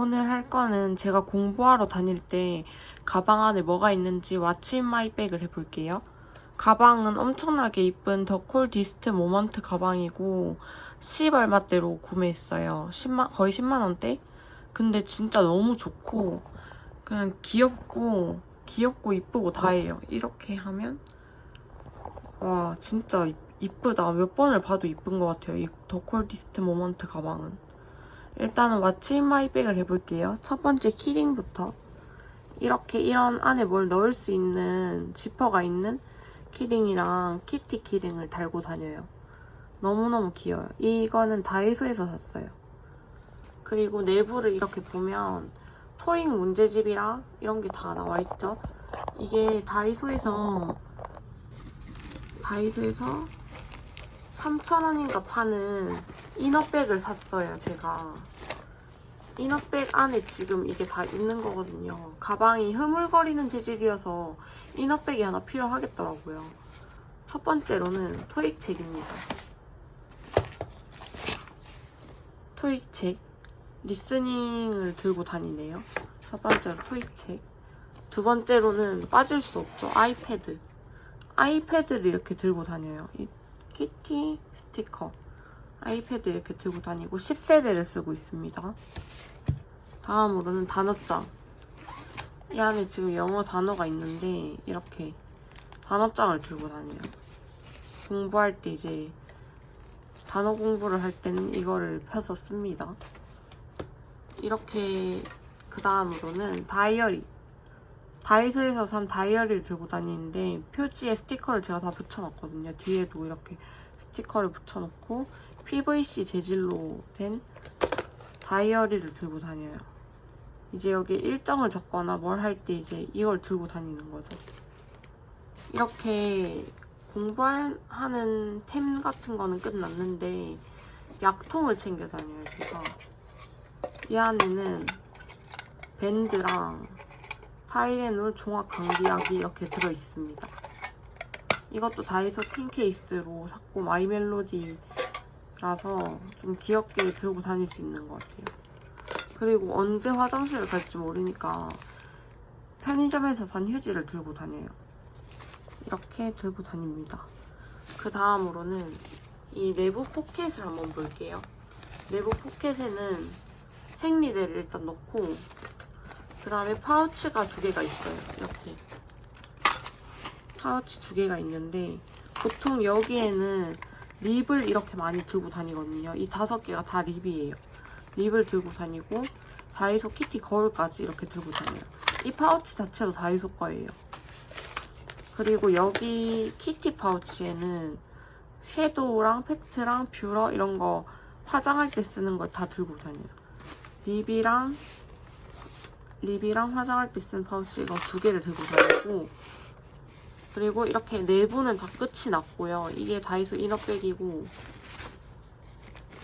오늘 할 거는 제가 공부하러 다닐 때 가방 안에 뭐가 있는지 왓츠 인 마이 백을 해볼게요. 가방은 엄청나게 이쁜 더콜 디스트 모먼트 가방이고 10 얼마대로 구매했어요. 10만, 거의 10만 원대? 근데 진짜 너무 좋고 그냥 귀엽고 귀엽고 이쁘고 다예요. 이렇게 하면 와 진짜 이- 이쁘다. 몇 번을 봐도 이쁜 것 같아요. 이 더콜 디스트 모먼트 가방은. 일단은 왓츠 인 마이 백을 해볼게요. 첫 번째 키링부터 이렇게 이런 안에 뭘 넣을 수 있는 지퍼가 있는 키링이랑 키티 키링을 달고 다녀요. 너무너무 귀여워요. 이거는 다이소에서 샀어요. 그리고 내부를 이렇게 보면 토익 문제집이랑 이런 게 다 나와 있죠. 이게 다이소에서 다이소에서 3,000원인가 파는 이너백을 샀어요, 제가. 이너백 안에 지금 이게 다 있는 거거든요. 가방이 흐물거리는 재질이어서 이너백이 하나 필요하겠더라고요. 첫 번째로는 토익 책입니다. 토익 책. 리스닝을 들고 다니네요. 첫 번째로 토익 책. 두 번째로는 빠질 수 없죠. 아이패드. 아이패드를 이렇게 들고 다녀요. 이 키티 스티커. 아이패드 이렇게 들고 다니고 10세대를 쓰고 있습니다. 다음으로는 단어장. 이 안에 지금 영어 단어가 있는데 이렇게 단어장을 들고 다녀요. 공부할 때 이제 단어 공부를 할 때는 이거를 펴서 씁니다. 이렇게 그 다음으로는 다이어리. 다이소에서 산 다이어리를 들고 다니는데 표지에 스티커를 제가 다 붙여놨거든요. 뒤에도 이렇게 스티커를 붙여놓고 PVC 재질로 된 다이어리를 들고 다녀요. 이제 여기 일정을 적거나 뭘 할 때 이제 이걸 들고 다니는 거죠. 이렇게 공부하는 템 같은 거는 끝났는데 약통을 챙겨 다녀요, 제가. 이 안에는 밴드랑 타이레놀 종합 감기약이 이렇게 들어있습니다. 이것도 다이소 tin 케이스로 샀고 마이멜로디라서 좀 귀엽게 들고 다닐 수 있는 것 같아요. 그리고 언제 화장실을 갈지 모르니까 편의점에서 산 휴지를 들고 다녀요. 이렇게 들고 다닙니다. 그 다음으로는 이 내부 포켓을 한번 볼게요. 내부 포켓에는 생리대를 일단 넣고 그 다음에 파우치가 두 개가 있어요. 이렇게 파우치 두 개가 있는데 보통 여기에는 립을 이렇게 많이 들고 다니거든요. 이 다섯 개가 다 립이에요. 립을 들고 다니고 다이소 키티 거울까지 이렇게 들고 다녀요. 이 파우치 자체도 다이소 거예요. 그리고 여기 키티 파우치에는 섀도우랑 팩트랑 뷰러 이런 거 화장할 때 쓰는 걸 다 들고 다녀요. 립이랑 립이랑 화장할 때 쓰는 파우치 이거 두 개를 들고 다니고 그리고 이렇게 내부는 다 끝이 났고요. 이게 다이소 이너백이고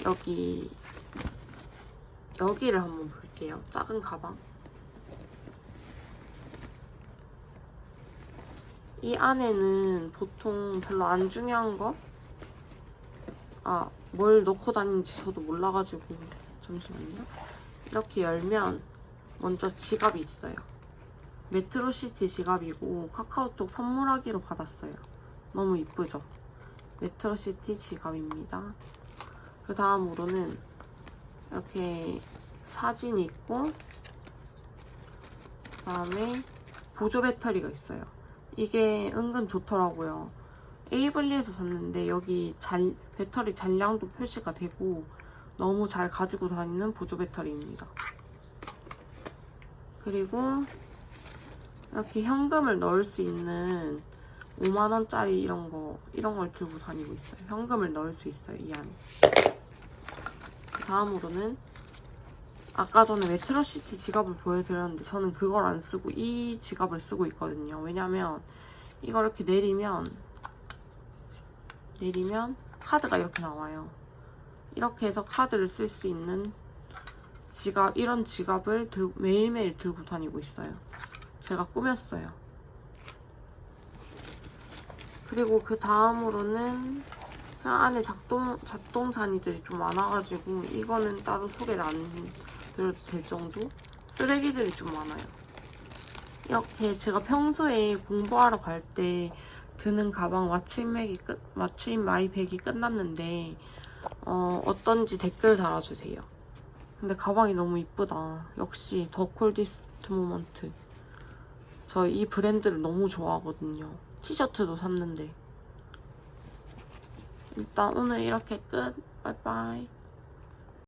여기 여기를 한번 볼게요. 작은 가방. 이 안에는 보통 별로 안 중요한 거? 아, 뭘 넣고 다니는지 저도 몰라가지고 잠시만요. 이렇게 열면 먼저 지갑이 있어요. 메트로시티 지갑이고 카카오톡 선물하기로 받았어요. 너무 이쁘죠? 메트로시티 지갑입니다. 그 다음으로는 이렇게 사진이 있고 그 다음에 보조 배터리가 있어요. 이게 은근 좋더라고요. 에이블리에서 샀는데 여기 잔- 배터리 잔량도 표시가 되고 너무 잘 가지고 다니는 보조 배터리입니다. 그리고 이렇게 현금을 넣을 수 있는 5만원짜리 이런 거, 이런 걸 들고 다니고 있어요. 현금을 넣을 수 있어요, 이 안에. 다음으로는 아까 전에 메트로시티 지갑을 보여드렸는데 저는 그걸 안 쓰고 이 지갑을 쓰고 있거든요. 왜냐면 이거 이렇게 내리면 내리면 카드가 이렇게 나와요. 이렇게 해서 카드를 쓸 수 있는 지갑 이런 지갑을 들- 매일매일 들고 다니고 있어요. 제가 꾸몄어요. 그리고 그 다음으로는 그냥 안에 작동, 잡동사니들이 좀 많아가지고 이거는 따로 소개를 안 그래도 될 정도? 쓰레기들이 좀 많아요. 이렇게 제가 평소에 공부하러 갈 때 드는 가방 왓츠인백이 끝, 왓츠인 마이백이 끝났는데 어, 어떤지 댓글 달아주세요. 근데 가방이 너무 이쁘다. 역시 더 콜디스트 모먼트. 저 이 브랜드를 너무 좋아하거든요. 티셔츠도 샀는데. 일단 오늘 이렇게 끝. 빠이빠이.